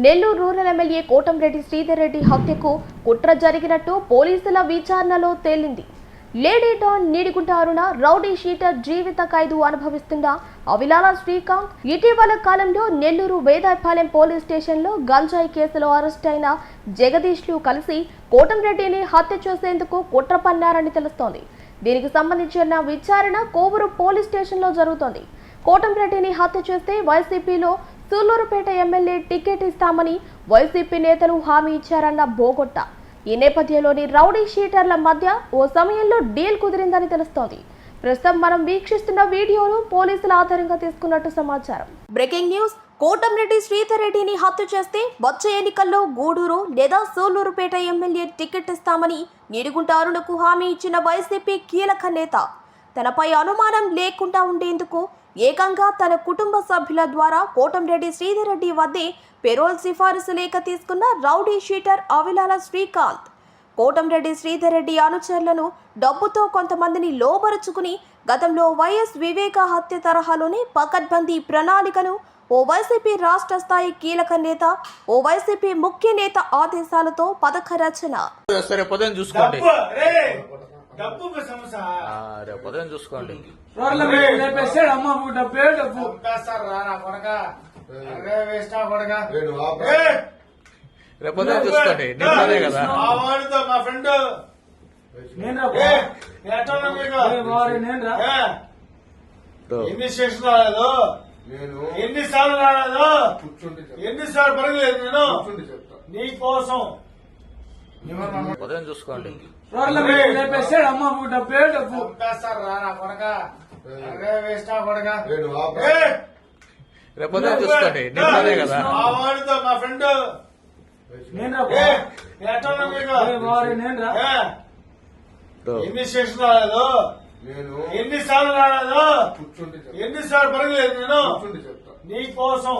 Nellore rural MLA Kotamreddy Sridhar Reddy హత్యకు కుట్ర జరిగినట్టు పోలీసుల విచారణలో తేలింది. Lady don Needigunta Aruna rowdy sheeter జీవిత ఖైదు అనుభవిస్తున్న అవిలాల శ్రీకాంత్. ఇటీవల కాలంలో నెల్లూరు వేదాయపాలెం పోలీస్ స్టేషన్లో గంజాయి కేసులో అరెస్ట్ అయిన జగదీష్లు కలిసి కోటంరెడ్డిని హత్య చేసేందుకు కుట్ర పన్నారని తెలుస్తోంది. దీనికి సంబంధించిన విచారణ కోవూరు పోలీస్ స్టేషన్లో జరుగుతోంది. కోటంరెడ్డిని హత్య చేస్తే వైసీపీలో సూలూరుపేట ఎమ్మెల్యే టికెట్ ఇస్తామని వైసీపీ నేతలు హామీ ఇచ్చారన్న బోగొట్ట. ఈ నేపథ్యంలోని రౌడీ షీటర్ల మధ్య ఓ సమయంలో డీల్ కుదిరిందని తెలుస్తోంది. ప్రస్తుతం మనం వీక్షిస్తున్న వీడియోను పోలీసుల ఆధారంగా తీసుకున్నట్టు సమాచారం. బ్రేకింగ్ న్యూస్ కోటంరెడ్డి శ్రీధర్ రెడ్డిని హత్య చేస్తే వచ్చే ఎన్నికల్లో గూడూరు లేదా సోలూరుపేట ఎమ్మెల్యే టికెట్ ఇస్తామని నిడుగుంట అరుణకు హామీ ఇచ్చిన వైసీపీ కీలక నేత. తనపై అనుమానం లేకుండా ఉండేందుకు ఏకంగా తన కుటుంబ సభ్యుల ద్వారా కోటంరెడ్డి శ్రీధర్ రెడ్డి వద్దే పెరోల్ సిఫారసు లేఖ తీసుకున్న రౌడీ షీటర్ అవిలాల శ్రీకాంత్. కోటంరెడ్డి శ్రీధర్ రెడ్డి అనుచరులను డబ్బుతో కొంతమందిని లోబరుచుకుని గతంలో వైఎస్ వివేక హత్య తరహాలోనే పకడ్బందీ ప్రణాళికను ఓ వైసీపీ రాష్ట్ర స్థాయి కీలక నేత ఓ వైసీపీ ముఖ్య నేత ఆదేశాలతో పథక రచన. రేపు పొద్దున చూసుకోండి. అమ్మ డబ్బే డబ్బు? రేపు పొద్దున చూసుకోండి. నిన్ననే కదా. మా వాడితో మా ఫ్రెండ్. నేను. ఎన్ని స్టేషన్ రాలేదు నేను ఎన్ని సార్లు రాలేదు? కూర్చుంటే చెప్తా. ఎన్ని సార్లు పడగలేదు నేను నీ కోసం పొద్దున చూసుకోండి. అమ్మ డబ్బే డబ్బు? కొడక కొడక రేపు చూసుకోండి. నిన్ననే కదా. మా వాడితో మా ఫ్రెండ్. నేను. ఎన్ని స్టేషన్ రాలేదు? నేను ఎన్ని సార్లు రాలేదు? కూర్చుంటే చెప్తా. ఎన్ని సార్లు పడగలేదు నేను నీ కోసం